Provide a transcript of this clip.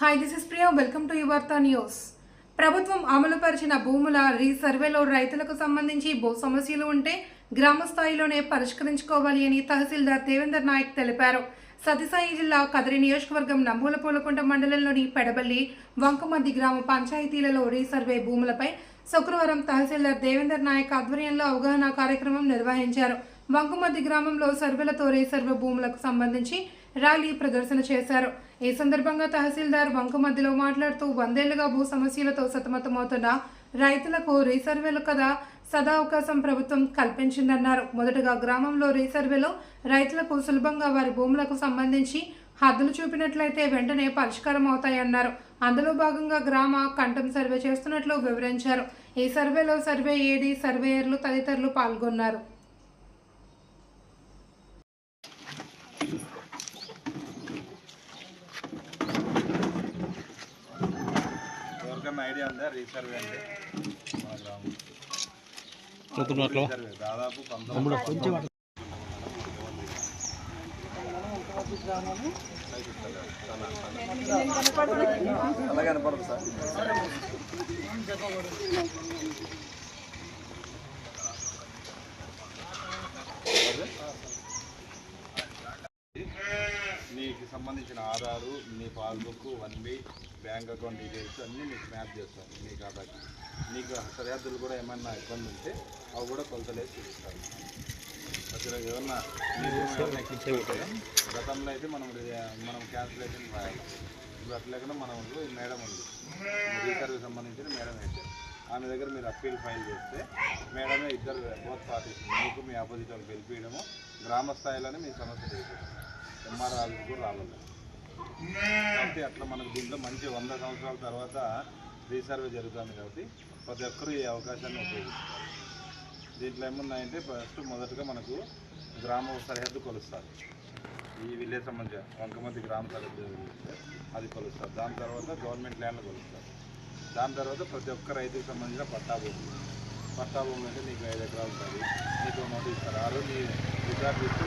Hi this is Priya welcome to యువర్త news ప్రభుత్వం అమలుపరిచిన భూముల రీసర్వేలో రైతులకు సంబంధించి భూ సమస్యలు ఉంటే గ్రామ స్థాయిలోనే పరిష్కరించుకోవాలి అని తహసీల్దార్ దేవేందర్ నాయక్ తెలిపారు. సతీసాయి జిల్లా కదిరి నియోజకవర్గం నంబూల పూలకుంట మండలంలోని పెడబల్లి వంకమద్ది గ్రామ పంచాయతీలలో రీసర్వే భూములపై శుక్రవారం తహసీల్దార్ దేవేందర్ నాయక్ ఆధ్వర్యంలో అవగాహన కార్యక్రమం నిర్వహించారు. వంకమద్ది గ్రామంలో సర్వేలతో రీసర్వే భూములకు సంబంధించి ర్యాలీ ప్రదర్శన చేశారు. ఈ సందర్భంగా తహసీల్దార్ వంకమద్దిలో మాట్లాడుతూ వందేళ్ళుగా భూ సమస్యలతో సతమతమవుతున్న రైతులకు రీసర్వేలు కదా సదా అవకాశం ప్రభుత్వం కల్పించిందన్నారు. మొదటగా గ్రామంలో రీసర్వేలో రైతులకు సులభంగా వారి భూములకు సంబంధించి హద్దులు చూపినట్లయితే వెంటనే పరిష్కారం అవుతాయన్నారు. అందులో భాగంగా గ్రామ కంఠం సర్వే చేస్తున్నట్లు వివరించారు. ఈ సర్వేలో సర్వే ఏడీ సర్వేయర్లు తదితరులు పాల్గొన్నారు. ఎవరికన్నా ఐడియా ఉందా? రీసర్వే అంటే? దాదాపు పంతొమ్మిది అలా కనపడదు సార్. మీకు సంబంధించిన ఆధారు మీ passbook one B bank account details అన్నీ మీకు మ్యాప్ చేస్తాను మీ ఖాతాకి. మీకు సరిహద్దులు కూడా ఏమన్నా ఇబ్బంది ఉంటే అవి కూడా కొలతలేసి చూపిస్తాను అసలు ఏమన్నా గతంలో అయితే మనం మనం క్యాన్సిలేషన్ రాయాలి. ఇప్పుడు అట్లా లేకుండా మనం మేడం ఉంది. రీసర్వీకి సంబంధించిన మేడం అయితే. ఆమె దగ్గర మీరు అప్పీల్ ఫైల్ చేస్తే మేడమే ఇద్దరు బోత్ పార్టీస్ మీకు మీ ఆపోజిట్ వాళ్ళు గెలిపించడము గ్రామ స్థాయిలోనే మీ సమస్య తీర్చడం ఎంఆర్ ఆఫీస్ కూడా రాలేదు. కాబట్టి అట్లా మనకు దీంట్లో మంచి వంద సంవత్సరాల తర్వాత రీసర్వే జరుగుతుంది కాబట్టి ప్రతి ఒక్కరూ ఈ అవకాశాన్ని ఉపయోగిస్తారు. దీంట్లో ఏమున్నాయంటే ఫస్ట్ మొదటగా మనకు గ్రామ సరిహద్దు కొలుస్తారు. ఈ విలేజ్ సంబంధించిన వంకమతి గ్రామ సరిహద్దు అది కొలుస్తారు. దాని తర్వాత గవర్నమెంట్ ల్యాండ్లు కొలుస్తారు. దాని తర్వాత ప్రతి ఒక్క రైతుకు సంబంధించిన పట్టా పట్టాభూములు పట్టా అంటే నీకు ఐదు ఎకరాలు ఉంటుంది నీకు నోటీస్ ఇస్తారు. ఆ రోజు నీ రికార్డు ఇస్తే